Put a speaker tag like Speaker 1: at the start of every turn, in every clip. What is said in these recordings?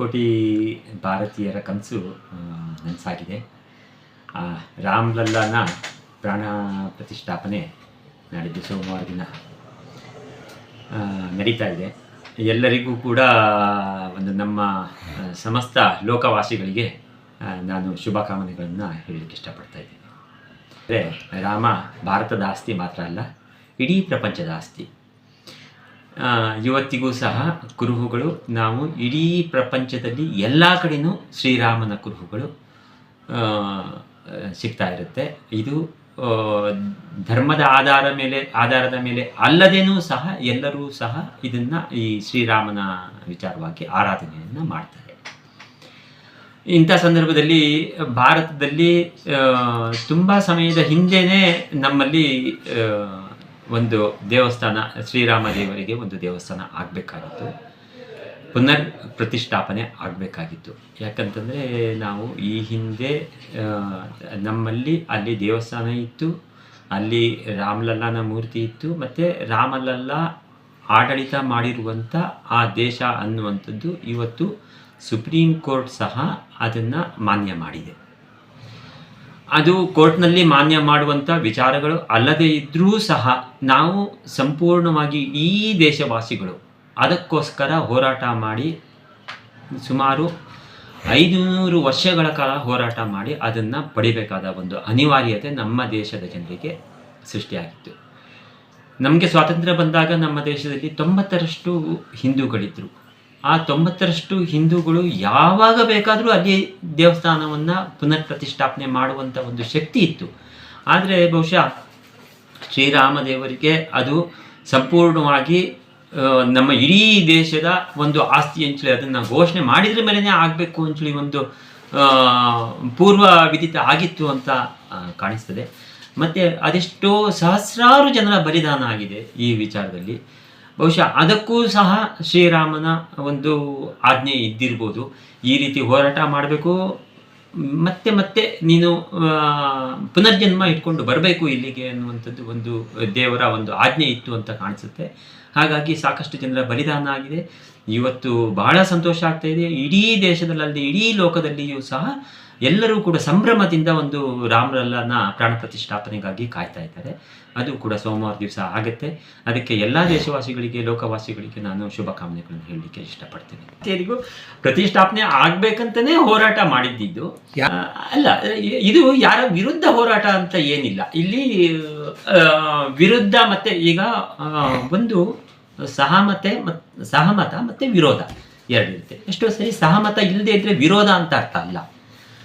Speaker 1: ಕೋಟಿ ಭಾರತೀಯರ ಕನಸು ನನಸಾಗಿದೆ. ರಾಮ್ಲಲ್ಲನ ಪ್ರಾಣ ಪ್ರತಿಷ್ಠಾಪನೆ ನಾಡಿದ್ದು ಸೋಮವಾರ ದಿನ ನಡೀತಾ ಇದೆ. ಎಲ್ಲರಿಗೂ ಕೂಡ ಒಂದು ನಮ್ಮ ಸಮಸ್ತ ಲೋಕವಾಸಿಗಳಿಗೆ ನಾನು ಶುಭಕಾಮನೆಗಳನ್ನು ಹೇಳಲಿಕ್ಕೆ ಇಷ್ಟಪಡ್ತಾ ಇದ್ದೀನಿ. ಅಂದರೆ ರಾಮ ಭಾರತದ ಆಸ್ತಿ ಮಾತ್ರ ಅಲ್ಲ, ಇಡೀ ಪ್ರಪಂಚದ ಆಸ್ತಿ. ಇವತ್ತಿಗೂ ಸಹ ಕುರುಹುಗಳು, ನಾವು ಇಡೀ ಪ್ರಪಂಚದಲ್ಲಿ ಎಲ್ಲ ಕಡೆಯೂ ಶ್ರೀರಾಮನ ಕುರುಹುಗಳು ಸಿಗ್ತಾ ಇರುತ್ತೆ. ಇದು ಧರ್ಮದ ಆಧಾರ ಮೇಲೆ, ಆಧಾರದ ಮೇಲೆ ಅಲ್ಲದೇನೂ ಸಹ ಎಲ್ಲರೂ ಸಹ ಇದನ್ನು ಈ ಶ್ರೀರಾಮನ ವಿಚಾರವಾಗಿ ಆರಾಧನೆಯನ್ನು ಮಾಡ್ತಾರೆ. ಇಂಥ ಸಂದರ್ಭದಲ್ಲಿ ಭಾರತದಲ್ಲಿ ತುಂಬ ಸಮಯದ ಹಿಂದೆನೇ ನಮ್ಮಲ್ಲಿ ಒಂದು ದೇವಸ್ಥಾನ, ಶ್ರೀರಾಮ ದೇವರಿಗೆ ಒಂದು ದೇವಸ್ಥಾನ ಆಗಬೇಕಾಗಿತ್ತು. ಪುನರ್ ಪ್ರತಿಷ್ಠಾಪನೆ ಆಗಬೇಕಾಗಿತ್ತು. ಯಾಕಂತಂದರೆ ನಾವು ಈ ಹಿಂದೆ ನಮ್ಮಲ್ಲಿ ಅಲ್ಲಿ ದೇವಸ್ಥಾನ ಇತ್ತು, ಅಲ್ಲಿ ರಾಮಲಲ್ಲನ ಮೂರ್ತಿ ಇತ್ತು, ಮತ್ತು ರಾಮಲಲ್ಲ ಆಡಳಿತ ಮಾಡಿರುವಂಥ ಆ ದೇಶ ಅನ್ನುವಂಥದ್ದು ಇವತ್ತು ಸುಪ್ರೀಂ ಕೋರ್ಟ್ ಸಹ ಅದನ್ನು ಮಾನ್ಯ ಮಾಡಿದೆ. ಅದು ಕೋರ್ಟ್ನಲ್ಲಿ ಮಾನ್ಯ ಮಾಡುವಂಥ ವಿಚಾರಗಳು ಅಲ್ಲದೇ ಇದ್ದರೂ ಸಹ ನಾವು ಸಂಪೂರ್ಣವಾಗಿ ಈ ದೇಶವಾಸಿಗಳು. ಅದಕ್ಕೋಸ್ಕರ ಹೋರಾಟ ಮಾಡಿ ಸುಮಾರು ಐದುನೂರು ವರ್ಷಗಳ ಕಾಲ ಹೋರಾಟ ಮಾಡಿ ಅದನ್ನು ಪಡಿಬೇಕಾದ ಒಂದು ಅನಿವಾರ್ಯತೆ ನಮ್ಮ ದೇಶದ ಜನರಿಗೆ ಸೃಷ್ಟಿಯಾಗಿತ್ತು. ನಮಗೆ ಸ್ವಾತಂತ್ರ್ಯ ಬಂದಾಗ ನಮ್ಮ ದೇಶದಲ್ಲಿ ತೊಂಬತ್ತರಷ್ಟು ಹಿಂದೂಗಳಿದ್ದರು ಆ ತೊಂಬತ್ತರಷ್ಟು ಹಿಂದೂಗಳು ಯಾವಾಗ ಬೇಕಾದರೂ ಅಲ್ಲಿ ದೇವಸ್ಥಾನವನ್ನು ಪುನರ್ ಪ್ರತಿಷ್ಠಾಪನೆ ಮಾಡುವಂಥ ಒಂದು ಶಕ್ತಿ ಇತ್ತು. ಆದರೆ ಬಹುಶಃ ಶ್ರೀರಾಮದೇವರಿಗೆ ಅದು ಸಂಪೂರ್ಣವಾಗಿ ನಮ್ಮ ಇಡೀ ದೇಶದ ಒಂದು ಆಸ್ತಿ ಅಂಚಳಿ ಅದನ್ನು ಘೋಷಣೆ ಮಾಡಿದ್ರ ಮೇಲೇ ಆಗಬೇಕು ಅಂಚಳಿ ಒಂದು ಪೂರ್ವ ವಿದಿತ ಆಗಿತ್ತು ಅಂತ ಕಾಣಿಸ್ತದೆ. ಮತ್ತು ಅದೆಷ್ಟೋ ಸಹಸ್ರಾರು ಜನರ ಬಲಿದಾನ ಆಗಿದೆ ಈ ವಿಚಾರದಲ್ಲಿ. ಬಹುಶಃ ಅದಕ್ಕೂ ಸಹ ಶ್ರೀರಾಮನ ಒಂದು ಆಜ್ಞೆ ಇದ್ದಿರ್ಬೋದು. ಈ ರೀತಿ ಹೋರಾಟ ಮಾಡಬೇಕು. ಮತ್ತೆ ಮತ್ತೆ ನೀನು ಪುನರ್ಜನ್ಮ ಇಟ್ಕೊಂಡು ಬರಬೇಕು ಇಲ್ಲಿಗೆ ಅನ್ನುವಂಥದ್ದು ಒಂದು ದೇವರ ಒಂದು ಆಜ್ಞೆ ಇತ್ತು ಅಂತ ಕಾಣಿಸುತ್ತೆ. ಹಾಗಾಗಿ ಸಾಕಷ್ಟು ಜನರ ಬಲಿದಾನ ಆಗಿದೆ. ಇವತ್ತು ಬಹಳ ಸಂತೋಷ ಆಗ್ತಾ ಇದೆ. ಇಡೀ ದೇಶದಲ್ಲಿ ಇಡೀ ಲೋಕದಲ್ಲಿಯೂ ಸಹ ಎಲ್ಲರೂ ಕೂಡ ಸಂಭ್ರಮದಿಂದ ಒಂದು ರಾಮಲಲ್ಲನ ಪ್ರಾಣ ಪ್ರತಿಷ್ಠಾಪನೆಗಾಗಿ ಕಾಯ್ತಾ ಇದ್ದಾರೆ. ಅದು ಕೂಡ ಸೋಮವಾರ ದಿವಸ ಆಗುತ್ತೆ. ಅದಕ್ಕೆ ಎಲ್ಲ ದೇಶವಾಸಿಗಳಿಗೆ ಲೋಕವಾಸಿಗಳಿಗೆ ನಾನು ಶುಭಕಾಮನೆಗಳನ್ನು ಹೇಳಲಿಕ್ಕೆ ಇಷ್ಟಪಡ್ತೇನೆ. ಎಲ್ಲರಿಗೂ ಪ್ರತಿಷ್ಠಾಪನೆ ಆಗ್ಬೇಕಂತನೇ ಹೋರಾಟ ಮಾಡಿದ್ದಿದ್ದು. ಅಲ್ಲ ಇದು ಯಾರ ವಿರುದ್ಧ ಹೋರಾಟ ಅಂತ ಏನಿಲ್ಲ. ಇಲ್ಲಿ ವಿರುದ್ಧ ಮತ್ತೆ ಈಗ ಒಂದು ಸಹಮತೆ ಮತ್ ಸಹಮತ ಮತ್ತೆ ವಿರೋಧ ಎರಡಿರುತ್ತೆ. ಎಷ್ಟೋ ಸರಿ ಸಹಮತ ಇಲ್ಲದೆ ಇದ್ರೆ ವಿರೋಧ ಅಂತ ಅರ್ಥ ಅಲ್ಲ.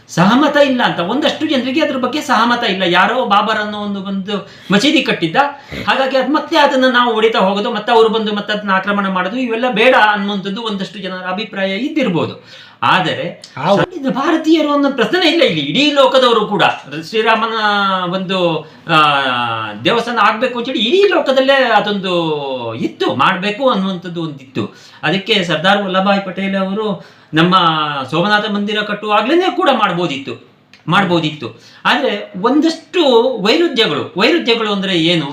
Speaker 1: ಸಹಮತ ಇಲ್ಲ ಅಂತ. ಒಂದಷ್ಟು ಜನರಿಗೆ ಅದ್ರ ಬಗ್ಗೆ ಸಹಮತ ಇಲ್ಲ. ಯಾರೋ ಬಾಬರ್ ಅನ್ನೋ ಒಂದು ಒಂದು ಮಸೀದಿ ಕಟ್ಟಿದ್ದ. ಹಾಗಾಗಿ ಅದು ಮತ್ತೆ ಅದನ್ನ ನಾವು ಹೊಡಿತಾ ಹೋಗೋದು ಮತ್ತೆ ಅವರು ಬಂದು ಮತ್ತೆ ಅದನ್ನ ಆಕ್ರಮಣ ಮಾಡೋದು ಇವೆಲ್ಲ ಬೇಡ ಅನ್ನುವಂಥದ್ದು ಒಂದಷ್ಟು ಜನರ ಅಭಿಪ್ರಾಯ ಇದ್ದಿರ್ಬೋದು. ಆದರೆ ಭಾರತೀಯರು ಒಂದು ಪ್ರಶ್ನೆ ಇಲ್ಲ ಇಲ್ಲಿ. ಇಡೀ ಲೋಕದವರು ಕೂಡ. ಶ್ರೀರಾಮನ ಒಂದು ದೇವಸ್ಥಾನ ಆಗ್ಬೇಕು ಅಂತೇಳಿ ಇಡೀ ಲೋಕದಲ್ಲೇ ಅದೊಂದು ಇತ್ತು. ಮಾಡಬೇಕು ಅನ್ನುವಂಥದ್ದು ಒಂದಿತ್ತು. ಅದಕ್ಕೆ ಸರ್ದಾರ್ ವಲ್ಲಭಾಯ್ ಪಟೇಲ್ ಅವರು ನಮ್ಮ ಸೋಮನಾಥ ಮಂದಿರ ಕಟ್ಟುವಾಗ್ಲೇ ಕೂಡ ಮಾಡ್ಬೋದಿತ್ತು ಮಾಡ್ಬೋದಿತ್ತು. ಆದರೆ ಒಂದಷ್ಟು ವೈರುಧ್ಯಗಳು ವೈರುಧ್ಯಗಳು ಅಂದರೆ ಏನು?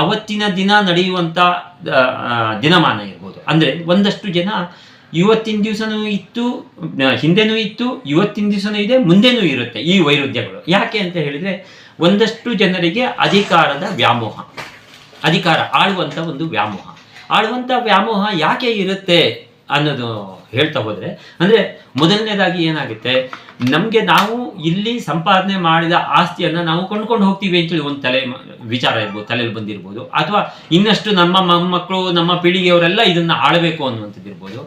Speaker 1: ಅವತ್ತಿನ ದಿನ ನಡೆಯುವಂಥ ದಿನಮಾನ ಇರ್ಬೋದು. ಅಂದರೆ ಒಂದಷ್ಟು ಜನ ಇವತ್ತಿನ ದಿವಸನೂ ಇತ್ತು ಹಿಂದೆನೂ ಇತ್ತು, ಇವತ್ತಿನ ದಿವಸನೂ ಇದೆ, ಮುಂದೆನೂ ಇರುತ್ತೆ ಈ ವೈರುಧ್ಯಗಳು. ಯಾಕೆ ಅಂತ ಹೇಳಿದರೆ ಒಂದಷ್ಟು ಜನರಿಗೆ ಅಧಿಕಾರದ ವ್ಯಾಮೋಹ, ಅಧಿಕಾರ ಆಳುವಂಥ ಒಂದು ವ್ಯಾಮೋಹ. ಆಳುವಂಥ ವ್ಯಾಮೋಹ ಯಾಕೆ ಇರುತ್ತೆ? ಅನ್ನೋದು ಹೇಳ್ತಾ ಹೋದರೆ, ಅಂದರೆ ಮೊದಲನೇದಾಗಿ ಏನಾಗುತ್ತೆ, ನಮಗೆ ನಾವು ಇಲ್ಲಿ ಸಂಪಾದನೆ ಮಾಡಿದ ಆಸ್ತಿಯನ್ನು ನಾವು ಕೊಂಡ್ಕೊಂಡು ಹೋಗ್ತೀವಿ ಅಂತೇಳಿ ಒಂದು ತಲೆ ವಿಚಾರ ಇರ್ಬೋದು, ತಲೆಯಲ್ಲಿ ಬಂದಿರ್ಬೋದು, ಅಥವಾ ಇನ್ನಷ್ಟು ನಮ್ಮ ಮೊಮ್ಮಕ್ಕಳು ನಮ್ಮ ಪೀಳಿಗೆಯವರೆಲ್ಲ ಇದನ್ನು ಆಳಬೇಕು ಅನ್ನುವಂಥದ್ದು ಇರ್ಬೋದು.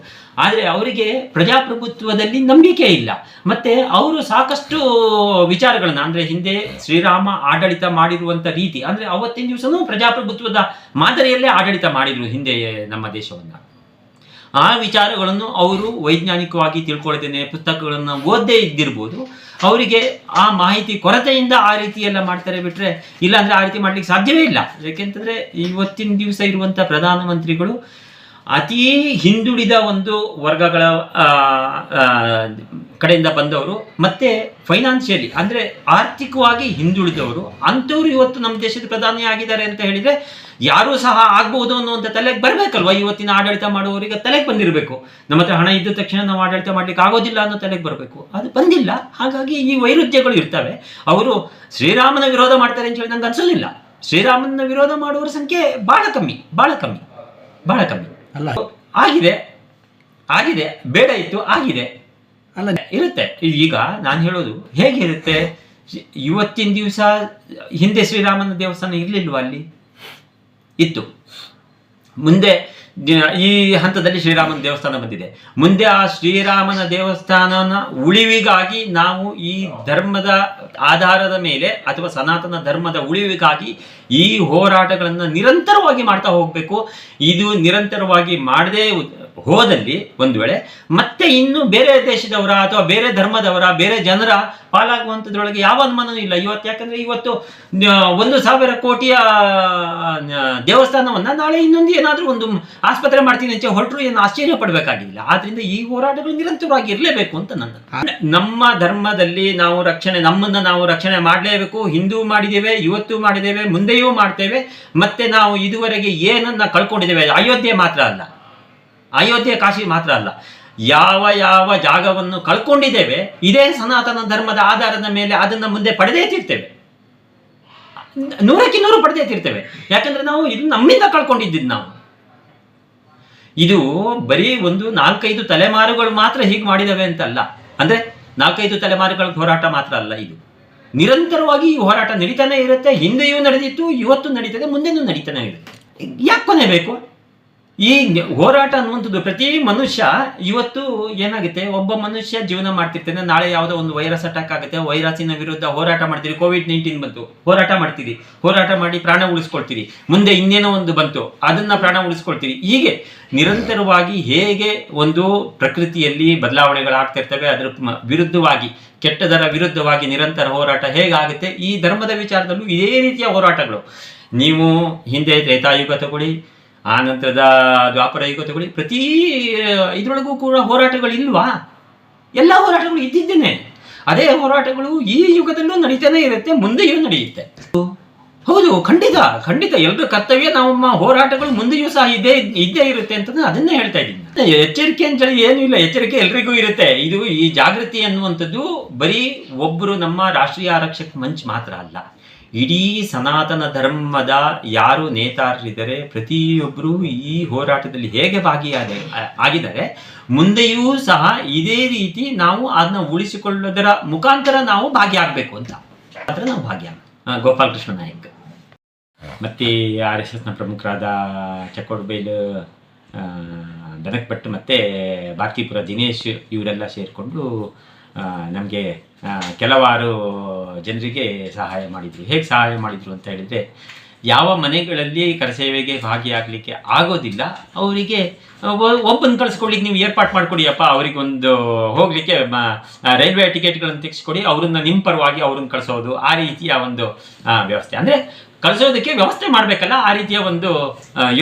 Speaker 1: ಆದರೆ ಅವರಿಗೆ ಪ್ರಜಾಪ್ರಭುತ್ವದಲ್ಲಿ ನಂಬಿಕೆ ಇಲ್ಲ. ಮತ್ತೆ ಅವರು ಸಾಕಷ್ಟು ವಿಚಾರಗಳನ್ನ, ಅಂದ್ರೆ ಹಿಂದೆ ಶ್ರೀರಾಮ ಆಡಳಿತ ಮಾಡಿರುವಂಥ ರೀತಿ, ಅಂದ್ರೆ ಅವತ್ತಿನ ದಿವಸನೂ ಪ್ರಜಾಪ್ರಭುತ್ವದ ಮಾದರಿಯಲ್ಲೇ ಆಡಳಿತ ಮಾಡಿದ್ರು ಹಿಂದೆ ನಮ್ಮ ದೇಶವನ್ನ. ಆ ವಿಚಾರಗಳನ್ನು ಅವರು ವೈಜ್ಞಾನಿಕವಾಗಿ ತಿಳ್ಕೊಳ್ಳೋದೇನೆ ಪುಸ್ತಕಗಳನ್ನು ಓದ್ದೇ ಇದ್ದಿರ್ಬೋದು. ಅವರಿಗೆ ಆ ಮಾಹಿತಿ ಕೊರತೆಯಿಂದ ಆ ರೀತಿ ಎಲ್ಲ ಮಾಡ್ತಾರೆ ಬಿಟ್ಟರೆ ಇಲ್ಲ ಅಂದ್ರೆ ಆ ರೀತಿ ಮಾಡ್ಲಿಕ್ಕೆ ಸಾಧ್ಯವೇ ಇಲ್ಲ. ಯಾಕೆಂತಂದ್ರೆ ಇವತ್ತಿನ ದಿವಸ ಇರುವಂಥ ಪ್ರಧಾನಮಂತ್ರಿಗಳು ಅತೀ ಹಿಂದುಳಿದ ಒಂದು ವರ್ಗಗಳ ಕಡೆಯಿಂದ ಬಂದವರು ಮತ್ತೆ ಫೈನಾನ್ಷಿಯಲಿ ಅಂದರೆ ಆರ್ಥಿಕವಾಗಿ ಹಿಂದುಳಿದವರು, ಅಂಥವ್ರು ಇವತ್ತು ನಮ್ಮ ದೇಶದ ಪ್ರಧಾನಿ ಆಗಿದ್ದಾರೆ ಅಂತ ಹೇಳಿದ್ರೆ ಯಾರೂ ಸಹ ಆಗ್ಬಹುದು ಅನ್ನುವಂಥ ತಲೆಗೆ ಬರಬೇಕಲ್ವ? ಇವತ್ತಿನ ಆಡಳಿತ ಮಾಡುವವರಿಗೆ ತಲೆಗೆ ಬಂದಿರಬೇಕು. ನಮ್ಮ ಹತ್ರ ಹಣ ಇದ್ದ ತಕ್ಷಣ ನಾವು ಆಡಳಿತ ಮಾಡ್ಲಿಕ್ಕೆ ಆಗೋದಿಲ್ಲ ಅನ್ನೋ ತಲೆಗೆ ಬರಬೇಕು. ಅದು ಬಂದಿಲ್ಲ. ಹಾಗಾಗಿ ಈ ವೈರುಧ್ಯಗಳು ಇರ್ತವೆ. ಅವರು ಶ್ರೀರಾಮನ ವಿರೋಧ ಮಾಡ್ತಾರೆ ಅಂತ ಹೇಳಿ ನಂಗೆ ಅನ್ಸಲಿಲ್ಲ. ಶ್ರೀರಾಮನ ವಿರೋಧ ಮಾಡುವವರ ಸಂಖ್ಯೆ ಬಹಳ ಕಮ್ಮಿ ಬಹಳ ಕಮ್ಮಿ ಬಹಳ ಕಮ್ಮಿ.
Speaker 2: ಅಲ್ಲ.
Speaker 1: ಆಗಿದೆ ಆಗಿದೆ ಬೇಡ ಇತ್ತು ಆಗಿದೆ.
Speaker 2: ಅಲ್ಲ.
Speaker 1: ಇರುತ್ತೆ. ಈಗ ನಾನು ಹೇಳೋದು ಹೇಗಿರುತ್ತೆ? ಇವತ್ತಿನ ದಿವಸ ಹಿಂದೆ ಶ್ರೀರಾಮನ ದೇವಸ್ಥಾನ ಇರಲಿಲ್ವಾ ಅಲ್ಲಿ? ಇತ್ತು. ಮುಂದೆ ಈ ಹಂತದಲ್ಲಿ ಶ್ರೀರಾಮನ ದೇವಸ್ಥಾನ ಬಂದಿದೆ. ಮುಂದೆ ಆ ಶ್ರೀರಾಮನ ದೇವಸ್ಥಾನನ ಉಳಿವಿಗಾಗಿ ನಾವು ಈ ಧರ್ಮದ ಆಧಾರದ ಮೇಲೆ ಅಥವಾ ಸನಾತನ ಧರ್ಮದ ಉಳಿವಿಗಾಗಿ ಈ ಹೋರಾಟಗಳನ್ನು ನಿರಂತರವಾಗಿ ಮಾಡ್ತಾ ಹೋಗಬೇಕು. ಇದು ನಿರಂತರವಾಗಿ ಮಾಡದೇ ಹೋದಲ್ಲಿ ಒಂದು ವೇಳೆ ಮತ್ತೆ ಇನ್ನು ಬೇರೆ ದೇಶದವರ ಅಥವಾ ಬೇರೆ ಧರ್ಮದವರ, ಬೇರೆ ಜನರ ಪಾಲಾಗುವಂಥದ್ರೊಳಗೆ ಯಾವ ಅನುಮಾನವೂ ಇಲ್ಲ. ಇವತ್ತು ಯಾಕಂದ್ರೆ ಇವತ್ತು ಒಂದು ಸಾವಿರ ಕೋಟಿಯ ದೇವಸ್ಥಾನವನ್ನ ನಾಳೆ ಇನ್ನೊಂದು ಏನಾದರೂ ಒಂದು ಆಸ್ಪತ್ರೆ ಮಾಡ್ತೀನಿ ಅಂತ ಹೊರಟರು ಏನು ಆಶ್ಚರ್ಯ ಪಡಬೇಕಾಗಿಲ್ಲ. ಆದ್ರಿಂದ ಈ ಹೋರಾಟಗಳು ನಿರಂತರವಾಗಿ ಇರಲೇಬೇಕು ಅಂತ ನನ್ನ ನಮ್ಮ ಧರ್ಮದಲ್ಲಿ ನಾವು ರಕ್ಷಣೆ, ನಮ್ಮನ್ನ ನಾವು ರಕ್ಷಣೆ ಮಾಡಲೇಬೇಕು. ಹಿಂದೂ ಮಾಡಿದ್ದೇವೆ, ಇವತ್ತು ಮಾಡಿದ್ದೇವೆ, ಮುಂದೆಯೂ ಮಾಡ್ತೇವೆ. ಮತ್ತೆ ನಾವು ಇದುವರೆಗೆ ಏನನ್ನ ಕಳ್ಕೊಂಡಿದ್ದೇವೆ, ಅಯೋಧ್ಯೆ ಮಾತ್ರ ಅಲ್ಲ. ಅಯೋಧ್ಯೆ ಕಾಶಿ ಮಾತ್ರ ಅಲ್ಲ, ಯಾವ ಯಾವ ಜಾಗವನ್ನು ಕಳ್ಕೊಂಡಿದ್ದೇವೆ, ಇದೇ ಸನಾತನ ಧರ್ಮದ ಆಧಾರದ ಮೇಲೆ ಅದನ್ನ ಮುಂದೆ ಪಡೆದೇ ತಿರ್ತೇವೆ. ನೂರಕ್ಕೆ ನೂರು ಪಡೆದೇ ತಿರ್ತೇವೆ. ಯಾಕಂದ್ರೆ ನಾವು ಇದು ನಮ್ಮಿಂದ ಕಳ್ಕೊಂಡಿದ್ದು ನಾವು. ಇದು ಬರೀ ಒಂದು ನಾಲ್ಕೈದು ತಲೆಮಾರುಗಳು ಮಾತ್ರ ಹೀಗೆ ಮಾಡಿದವೆ ಅಂತಲ್ಲ. ಅಂದ್ರೆ ನಾಲ್ಕೈದು ತಲೆಮಾರುಗಳ ಹೋರಾಟ ಮಾತ್ರ ಅಲ್ಲ ಇದು. ನಿರಂತರವಾಗಿ ಈ ಹೋರಾಟ ನಡೀತಾನೆ ಇರುತ್ತೆ, ಹಿಂದೆಯೂ ನಡೆದಿತ್ತು, ಇವತ್ತು ನಡೀತದೆ, ಮುಂದೆನೂ ನಡೀತಾನೆ ಇರುತ್ತೆ. ಯಾಕೆ ಕೊನೆ ಬೇಕು? ಈ ಹೋರಾಟ ಅನ್ನುವಂಥದ್ದು ಪ್ರತಿ ಮನುಷ್ಯ ಇವತ್ತು ಏನಾಗುತ್ತೆ? ಒಬ್ಬ ಮನುಷ್ಯ ಜೀವನ ಮಾಡ್ತಿರ್ತಾನೆ, ನಾಳೆ ಯಾವುದೋ ಒಂದು ವೈರಸ್ ಅಟ್ಯಾಕ್ ಆಗುತ್ತೆ ವೈರಸ್ಸಿನ ವಿರುದ್ಧ ಹೋರಾಟ ಮಾಡ್ತೀರಿ ಕೋವಿಡ್ ನೈನ್ಟೀನ್ ಬಂತು, ಹೋರಾಟ ಮಾಡ್ತೀರಿ, ಹೋರಾಟ ಮಾಡಿ ಪ್ರಾಣ ಉಳಿಸ್ಕೊಳ್ತೀರಿ, ಮುಂದೆ ಇನ್ನೇನೋ ಒಂದು ಬಂತು, ಅದನ್ನ ಪ್ರಾಣ ಉಳಿಸ್ಕೊಳ್ತೀರಿ. ಹೀಗೆ ನಿರಂತರವಾಗಿ ಹೇಗೆ ಒಂದು ಪ್ರಕೃತಿಯಲ್ಲಿ ಬದಲಾವಣೆಗಳಾಗ್ತಿರ್ತವೆ ಅದರ ಮ- ವಿರುದ್ಧವಾಗಿ, ಕೆಟ್ಟದರ ವಿರುದ್ಧವಾಗಿ ನಿರಂತರ ಹೋರಾಟ ಹೇಗಾಗುತ್ತೆ? ಈ ಧರ್ಮದ ವಿಚಾರದಲ್ಲೂ ಇದೇ ರೀತಿಯ ಹೋರಾಟಗಳು. ನೀವು ಹಿಂದೆ ತ್ರೇತಾಯುಗ ತಗೊಳ್ಳಿ ಆ ನಂತರದ ದ್ವಾಪರ ಯುಗ ಪ್ರತಿ ಇದರೊಳಗೂ ಕೂಡ ಹೋರಾಟಗಳು ಇಲ್ವಾ ಎಲ್ಲ ಹೋರಾಟಗಳು ಇದ್ದಿದ್ದೇನೆ. ಅದೇ ಹೋರಾಟಗಳು ಈ ಯುಗದಲ್ಲೂ ನಡೀತಾನೆ ಇರುತ್ತೆ, ಮುಂದೆಯೂ ನಡೆಯುತ್ತೆ. ಹೌದು, ಖಂಡಿತ ಖಂಡಿತ. ಎಲ್ಲರ ಕರ್ತವ್ಯ, ನಮ್ಮ ಹೋರಾಟಗಳು ಮುಂದೆಯೂ ಸಹ ಇದೇ, ಇದ್ದೇ ಇರುತ್ತೆ ಅಂತ ನಾನು ಅದನ್ನೇ ಹೇಳ್ತಾ ಇದ್ದೀನಿ. ಎಚ್ಚರಿಕೆ ಅಂತ ಹೇಳಿ ಏನೂ ಇಲ್ಲ. ಎಚ್ಚರಿಕೆ ಎಲ್ರಿಗೂ ಇರುತ್ತೆ. ಇದು ಈ ಜಾಗೃತಿ ಅನ್ನುವಂಥದ್ದು ಬರೀ ಒಬ್ಬರು ನಮ್ಮ ರಾಷ್ಟ್ರೀಯ ಆರಕ್ಷಕ ಮಂಚ್ ಮಾತ್ರ ಅಲ್ಲ. ಇಡೀ ಸನಾತನ ಧರ್ಮದ ಯಾರು ನೇತಾರರಿದ್ದಾರೆ ಪ್ರತಿಯೊಬ್ಬರೂ ಈ ಹೋರಾಟದಲ್ಲಿ ಹೇಗೆ ಭಾಗಿಯಾದ ಆಗಿದ್ದಾರೆ, ಮುಂದೆಯೂ ಸಹ ಇದೇ ರೀತಿ ನಾವು ಅದನ್ನ ಉಳಿಸಿಕೊಳ್ಳೋದರ ಮುಖಾಂತರ ನಾವು ಭಾಗಿಯಾಗಬೇಕು ಅಂತ. ಆದರೆ ನಾವು ಭಾಗ್ಯ ಗೋಪಾಲ್ ಕೃಷ್ಣ ನಾಯಕ್. ಮತ್ತೆ ಆರ್ ಎಸ್ ಎಸ್ನ ಪ್ರಮುಖರಾದ ಚಕ್ಕೋಡ್ಬೈಲ್ ಬೆನಕ್ ಮತ್ತೆ ಮತ್ತು ಭಾರತೀಪುರ ದಿನೇಶ್ ಇವರೆಲ್ಲ ಸೇರಿಕೊಂಡು ನಮಗೆ ಕೆಲವಾರು ಜನರಿಗೆ ಸಹಾಯ ಮಾಡಿದರು. ಹೇಗೆ ಸಹಾಯ ಮಾಡಿದರು ಅಂತ ಹೇಳಿದರೆ, ಯಾವ ಮನೆಗಳಲ್ಲಿ ಕರಸೇವೆಗೆ ಭಾಗಿಯಾಗಲಿಕ್ಕೆ ಆಗೋದಿಲ್ಲ, ಅವರಿಗೆ ಒಬ್ಬನ ಕಳಿಸ್ಕೊಳ್ಳಿಕ್ಕೆ ನೀವು ಏರ್ಪಾಟ್ ಮಾಡಿಕೊಡಿಯಪ್ಪ, ಅವರಿಗೆ ಒಂದು ಹೋಗಲಿಕ್ಕೆ ರೈಲ್ವೆ ಟಿಕೆಟ್ಗಳನ್ನು ತೆಗೆಸ್ಕೊಡಿ, ಅವ್ರನ್ನ ನಿಮ್ಮ ಪರವಾಗಿ ಅವ್ರನ್ನ ಕಳಿಸೋದು, ಆ ರೀತಿಯ ಒಂದು ವ್ಯವಸ್ಥೆ. ಅಂದರೆ ಕಳಿಸೋದಕ್ಕೆ ವ್ಯವಸ್ಥೆ ಮಾಡಬೇಕಲ್ಲ, ಆ ರೀತಿಯ ಒಂದು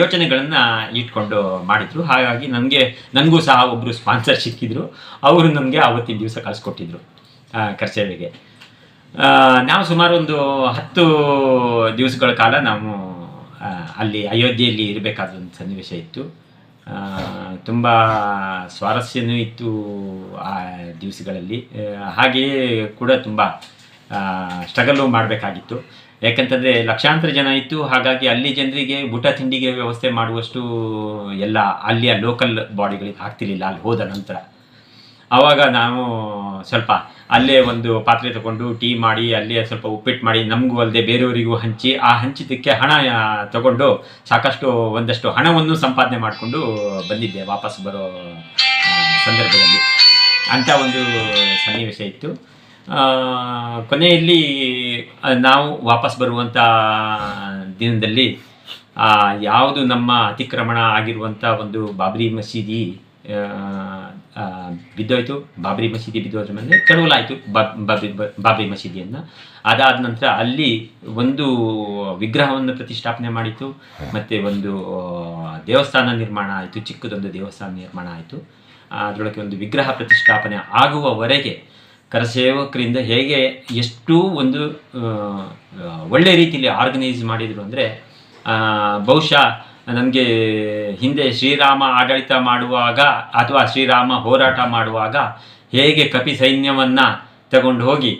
Speaker 1: ಯೋಚನೆಗಳನ್ನು ಯೋಚನೆಗಳನ್ನ ಇಟ್ಕೊಂಡು ಮಾಡಿದ್ರು. ಹಾಗಾಗಿ ನನಗೆ, ನನಗೂ ಸಹ ಒಬ್ಬರು ಸ್ಪಾನ್ಸರ್ ಸಿಕ್ಕಿದ್ರು ಅವರು ನಮಗೆ ಆವತ್ತಿನ ದಿವಸ ಕಳಿಸ್ಕೊಟ್ಟಿದ್ರು. ಆ, ನಾವು ಸುಮಾರು ಒಂದು ಹತ್ತು ದಿವಸಗಳ ಕಾಲ ನಾವು ಅಲ್ಲಿ ಅಯೋಧ್ಯೆಯಲ್ಲಿ ಇರಬೇಕಾದ ಒಂದು ಸನ್ನಿವೇಶ ಇತ್ತು. ತುಂಬ ಸ್ವಾರಸ್ಯನೂ ಇತ್ತು ಆ ದಿವಸಗಳಲ್ಲಿ. ಹಾಗೆಯೇ ಕೂಡ ತುಂಬ ಸ್ಟ್ರಗಲ್ಲು ಮಾಡಬೇಕಾಗಿತ್ತು. ಯಾಕಂತಂದರೆ ಲಕ್ಷಾಂತರ ಜನ ಇತ್ತು. ಹಾಗಾಗಿ ಅಲ್ಲಿ ಜನರಿಗೆ ಊಟ ತಿಂಡಿಗೆ ವ್ಯವಸ್ಥೆ ಮಾಡುವಷ್ಟು ಎಲ್ಲ ಅಲ್ಲಿಯ ಲೋಕಲ್ ಬಾಡಿಗಳಿಗೆ ಆಗ್ತಿರಲಿಲ್ಲ ಅಲ್ಲಿ ಹೋದ ನಂತರ. ಆವಾಗ ನಾವು ಸ್ವಲ್ಪ ಅಲ್ಲೇ ಒಂದು ಪಾತ್ರೆ ತಗೊಂಡು ಟೀ ಮಾಡಿ, ಅಲ್ಲೇ ಸ್ವಲ್ಪ ಉಪ್ಪಿಟ್ಟು ಮಾಡಿ, ನಮಗೂ ಅಲ್ಲದೆ ಬೇರೆಯವರಿಗೂ ಹಂಚಿ, ಆ ಹಂಚಿದ್ದಕ್ಕೆ ಹಣ ತಗೊಂಡು ಸಾಕಷ್ಟು ಒಂದಷ್ಟು ಹಣವನ್ನು ಸಂಪಾದನೆ ಮಾಡಿಕೊಂಡು ಬಂದಿದ್ದೆ ವಾಪಸ್ ಬರೋ ಸಂದರ್ಭದಲ್ಲಿ. ಅಂಥ ಒಂದು ಸನ್ನಿವೇಶ ಇತ್ತು. ಕೊನೆಯಲ್ಲಿ ನಾವು ವಾಪಸ್ ಬರುವಂಥ ದಿನದಲ್ಲಿ ಯಾವುದು ನಮ್ಮ ಅತಿಕ್ರಮಣ ಆಗಿರುವಂಥ ಒಂದು ಬಾಬ್ರಿ ಮಸೀದಿ ಬಿದ್ದೋಯ್ತು. ಬಾಬ್ರಿ ಮಸೀದಿ ಬಿದ್ದೋದ್ರ ಮೇಲೆ ಕೆಡವಲಾಯಿತು ಬಾಬ್ರಿ ಬಾಬ್ರಿ ಮಸೀದಿಯನ್ನು. ಅದಾದ ನಂತರ ಅಲ್ಲಿ ಒಂದು ವಿಗ್ರಹವನ್ನು ಪ್ರತಿಷ್ಠಾಪನೆ ಮಾಡಿತು ಮತ್ತು ಒಂದು ದೇವಸ್ಥಾನ ನಿರ್ಮಾಣ ಆಯಿತು. ಚಿಕ್ಕದೊಂದು ದೇವಸ್ಥಾನ ನಿರ್ಮಾಣ ಆಯಿತು. ಅದರೊಳಗೆ ಒಂದು ವಿಗ್ರಹ ಪ್ರತಿಷ್ಠಾಪನೆ ಆಗುವವರೆಗೆ ಕರಸೇವಕರಿಂದ ಹೇಗೆ ಎಷ್ಟು ಒಂದು ಒಳ್ಳೆ ರೀತಿಯಲ್ಲಿ ಆರ್ಗನೈಸ್ ಮಾಡಿದರು ಅಂದರೆ ಬಹುಶಃ ನನಗೆ ಹಿಂದೆ ಶ್ರೀರಾಮ ಆಡಳಿತ ಮಾಡುವಾಗ ಅಥವಾ ಶ್ರೀರಾಮ ಹೋರಾಟ ಮಾಡುವಾಗ ಹೇಗೆ ಕಪಿ ಸೈನ್ಯವನ್ನು ತಗೊಂಡು ಹೋಗಿ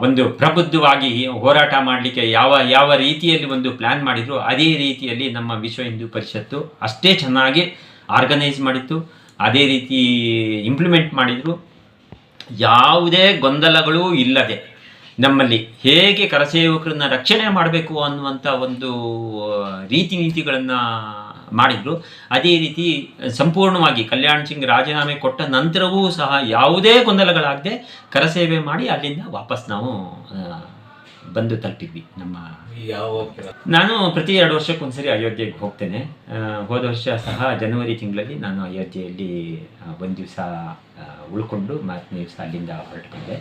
Speaker 1: ಒಂದು ಪ್ರಬುದ್ಧವಾಗಿ ಹೋರಾಟ ಮಾಡಲಿಕ್ಕೆ ಯಾವ ಯಾವ ರೀತಿಯಲ್ಲಿ ಒಂದು ಪ್ಲ್ಯಾನ್ ಮಾಡಿದ್ರು, ಅದೇ ರೀತಿಯಲ್ಲಿ ನಮ್ಮ ವಿಶ್ವ ಹಿಂದೂ ಪರಿಷತ್ತು ಅಷ್ಟೇ ಚೆನ್ನಾಗಿ ಆರ್ಗನೈಸ್ ಮಾಡಿತ್ತು, ಅದೇ ರೀತಿ ಇಂಪ್ಲಿಮೆಂಟ್ ಮಾಡಿದರು. ಯಾವುದೇ ಗೊಂದಲಗಳು ಇಲ್ಲದೆ ನಮ್ಮಲ್ಲಿ ಹೇಗೆ ಕರಸೇವಕರನ್ನ ರಕ್ಷಣೆ ಮಾಡಬೇಕು ಅನ್ನುವಂಥ ಒಂದು ರೀತಿ ನೀತಿಗಳನ್ನು ಮಾಡಿದರು. ಅದೇ ರೀತಿ ಸಂಪೂರ್ಣವಾಗಿ ಕಲ್ಯಾಣ್ ಸಿಂಗ್ ರಾಜೀನಾಮೆ ಕೊಟ್ಟ ನಂತರವೂ ಸಹ ಯಾವುದೇ ಗೊಂದಲಗಳಾಗದೆ ಕರಸೇವೆ ಮಾಡಿ ಅಲ್ಲಿಂದ ವಾಪಸ್ ನಾವು ಬಂದು ತಲುಪಿದ್ವಿ ನಮ್ಮ
Speaker 2: ಯಾವ
Speaker 1: ನಾನು ಪ್ರತಿ ಎರಡು ವರ್ಷಕ್ಕೊಂದ್ಸರಿ ಅಯೋಧ್ಯೆಗೆ ಹೋಗ್ತೇನೆ. ಹೋದ ವರ್ಷ ಸಹ ಜನವರಿ ತಿಂಗಳಲ್ಲಿ ನಾನು ಅಯೋಧ್ಯೆಯಲ್ಲಿ ಒಂದು ದಿವಸ ಉಳ್ಕೊಂಡು ಮತ್ತೆ ದಿವಸ ಅಲ್ಲಿಂದ ಹೊರಟುಕೊಂಡೆ